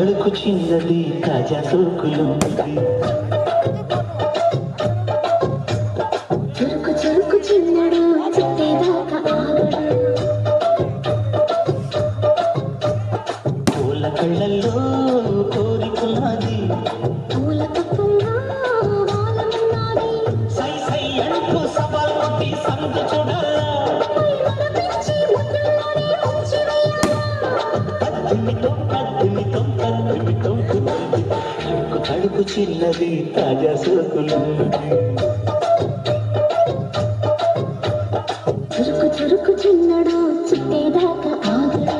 తడుకు చిన్నది తాజా సోకులుంది చెరుకు చెరుకు చిన్నడు చుట్టేదాకా పూల కళ్ళల్లో కోరికున్నది పూల వాలమున్నది సై సై అంటూ సవాల్ కొట్టి సందు చూడాలా జీవితం పరిమితం కడుపు చిన్నది తాజా సరుకులు. చురుకు చురుకు చిన్నడు చుట్టేదాకా ఆగడు